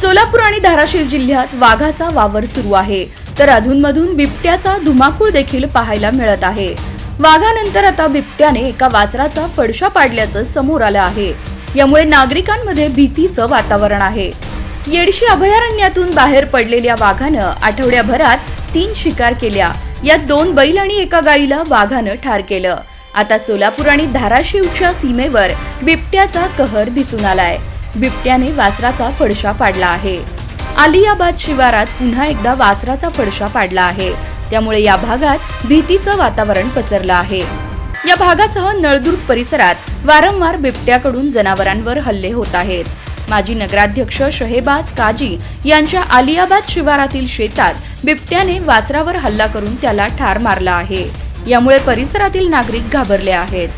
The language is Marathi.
सोलापूर आणि धाराशिव जिल्ह्यात वाघाचा वावर सुरू आहे. तर अधूनमधून बिबट्याचा धुमाकूळ देखील पाहायला मिळत आहे. वाघानंतर आता बिबट्याने एका वासराचा फडशा पाडल्याचं समोर आलं आहे. यामुळे नागरिकांमध्ये भीतीचं वातावरण आहे. येडशी अभयारण्यातून बाहेर पडलेल्या वाघानं आठवड्याभरात तीन शिकार केल्या. यात दोन बैल आणि एका गाईला वाघानं ठार केलं. आता सोलापूर आणि धाराशिवच्या सीमेवर बिबट्याचा कहर दिसून आलाय. बिबट्याने वासराचा फडशा पाडला आहे. आलियाबाद शिवारात पुन्हा एकदा वासराचा फडशा पाडला आहे. त्यामुळे या भागात भीतीचं वातावरण पसरलं आहे. या भागासह नळदुर्ग परिसरात वारंवार बिबट्याकडून जनावरांवर हल्ले होत आहेत. माजी नगराध्यक्ष शहेबाज काजी यांच्या आलियाबाद शिवारातील शेतात बिबट्याने वासरावर हल्ला करून त्याला ठार मारला आहे. यामुळे परिसरातील नागरिक घाबरले आहेत.